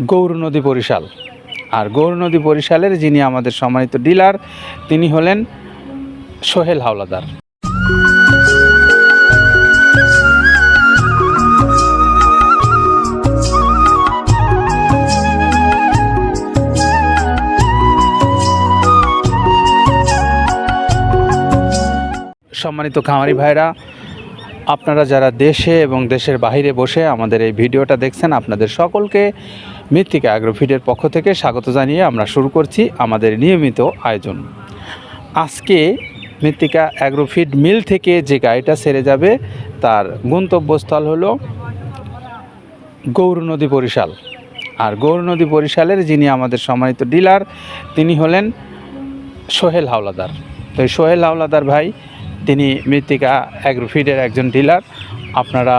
গৌর নদী বরিশাল। আর গৌর নদী বরিশালের যিনি আমাদের সম্মানিত ডিলার, তিনি হলেন সোহেল হাওলাদার। সম্মানিত খামারি ভাইরা, আপনারা যারা দেশে এবং দেশের বাইরে বসে আমাদের এই ভিডিওটা দেখছেন, আপনাদের সকলকে মৃত্তিকা অ্যাগ্রোফিডের পক্ষ থেকে স্বাগত জানিয়ে আমরা শুরু করছি আমাদের নিয়মিত আয়োজন। আজকে মৃত্তিকা অ্যাগ্রোফিড মিল থেকে যে গাড়িটা সেরে যাবে, তার গন্তব্যস্থল হলো গৌর নদী বরিশাল। আর গৌর নদী বরিশালের যিনি আমাদের সম্মানিত ডিলার, তিনি হলেন সোহেল হাওলাদার। তো এই সোহেল হাওলাদার ভাই, তিনি মৃত্তিকা অ্যাগ্রোফিডের একজন ডিলার। আপনারা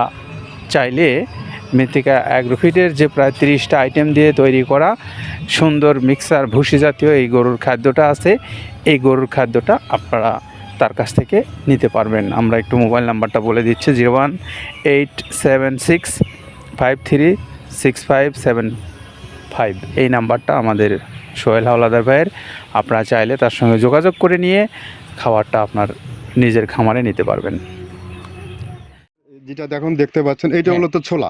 চাইলে মৃত্তিকা অ্যাগ্রোফিটের যে প্রায় তিরিশটা আইটেম দিয়ে তৈরি করা সুন্দর মিক্সার ভুসি জাতীয় এই গরুর খাদ্যটা আছে এই গরুর খাদ্যটা আপনারা তার কাছ থেকে নিতে পারবেন। আমরা একটু মোবাইল নাম্বারটা বলে দিচ্ছি zero one eight seven six five three six five seven five এই নাম্বারটা আমাদের সোহেল হাওলাদার ভাইয়ের। আপনারা চাইলে তার সঙ্গে যোগাযোগ করে নিয়ে খাবারটা আপনার নিজের খামারে নিতে পারবেন। যেটা দেখুন দেখতে পাচ্ছেন এইটা হ্যাঁ। মূলত ছোলা।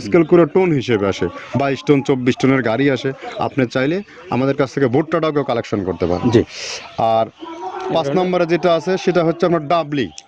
স্কেল করে টোন হিসেবে আসে। বাইশ টন চব্বিশ টনের গাড়ি আসে। আপনি চাইলে আমাদের কাছ থেকে ভুট্টাটাও কেউ কালেকশন করতে পারেন। জি। আর পাঁচ নম্বরে যেটা আছে সেটা হচ্ছে আপনার ডাবলি।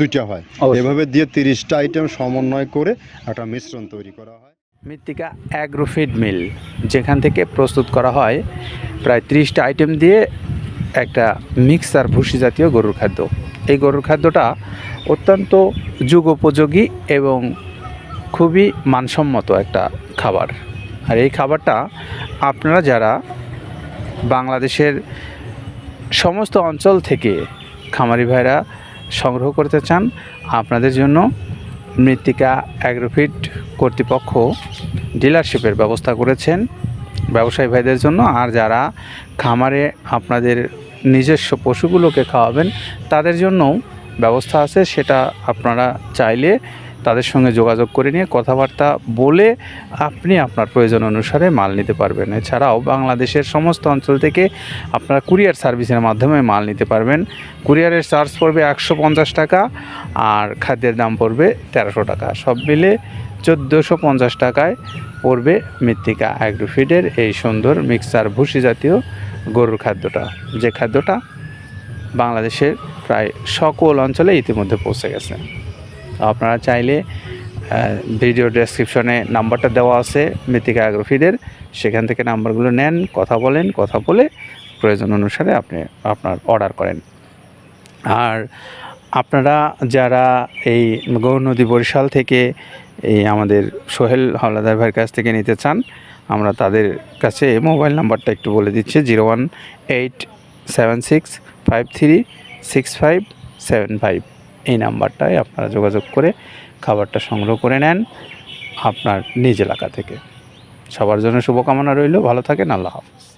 দুইটা হয়। এভাবে দিয়ে তিরিশটা আইটেম সমন্বয় করে একটা মিশ্রণ তৈরি করা হয়। মৃত্তিকা অ্যাগ্রোফিড মিল যেখান থেকে প্রস্তুত করা হয় প্রায় ত্রিশটা আইটেম দিয়ে একটা মিক্সার ভুসি জাতীয় গরুর খাদ্য। এই গরুর খাদ্যটা অত্যন্ত যুগোপযোগী এবং খুবই মানসম্মত একটা খাবার। আর এই খাবারটা আপনারা যারা বাংলাদেশের সমস্ত অঞ্চল থেকে খামারি ভাইরা সংগ্রহ করতে চান, আপনাদের জন্য মৃত্তিকা অ্যাগ্রোফিট কর্তৃপক্ষ ডিলারশিপের ব্যবস্থা করেছেন। ব্যবসায়ী ভাইদের জন্য আর যারা খামারে আপনাদের নিজস্ব পশুগুলোকে খাওয়াবেন, তাদের জন্যও ব্যবস্থা আছে, সেটা আপনারা চাইলে তাদের সঙ্গে যোগাযোগ করে নিয়ে কথাবার্তা বলে আপনি আপনার প্রয়োজন অনুসারে মাল নিতে পারবেন। এছাড়াও বাংলাদেশের সমস্ত অঞ্চল থেকে আপনারা কুরিয়ার সার্ভিসের মাধ্যমে মাল নিতে পারবেন। কুরিয়ারের চার্জ পড়বে একশো পঞ্চাশ টাকা আর খাদ্যের দাম পড়বে তেরোশো টাকা। সব মিলে চোদ্দোশো পঞ্চাশ টাকায় পড়বে মৃত্তিকা অ্যাগ্রোফিডের এই সুন্দর মিক্সার ভুসি জাতীয় গরুর খাদ্যটা, যে খাদ্যটা বাংলাদেশের প্রায় সকল অঞ্চলে ইতিমধ্যে পৌঁছে গেছে। আপনারা চাইলে ভিডিও ডেসক্রিপশনে নাম্বারটা দেওয়া আছে, মৃত্তিকা অ্যাগ্রোফিডের সেখান থেকে নাম্বারগুলো নেন, কথা বলেন, কথা বলে প্রয়োজন অনুসারে আপনি আপনার অর্ডার করেন। আর আপনারা যারা এই গৌরনদী বরিশাল থেকে এই আমাদের সোহেল হাওলাদার ভাইয়ের কাছ থেকে নিতে চান, আমরা তাদের কাছে মোবাইল নাম্বারটা একটু বলে দিচ্ছি, zero one eight seven six five three six five seven five. এই নাম্বারটায় আপনারা যোগাযোগ করে খাবারটা সংগ্রহ করে নেন আপনার নিজ এলাকা থেকে। সবার জন্য শুভকামনা রইল, ভালো থাকেন, আল্লাহ হাফিজ।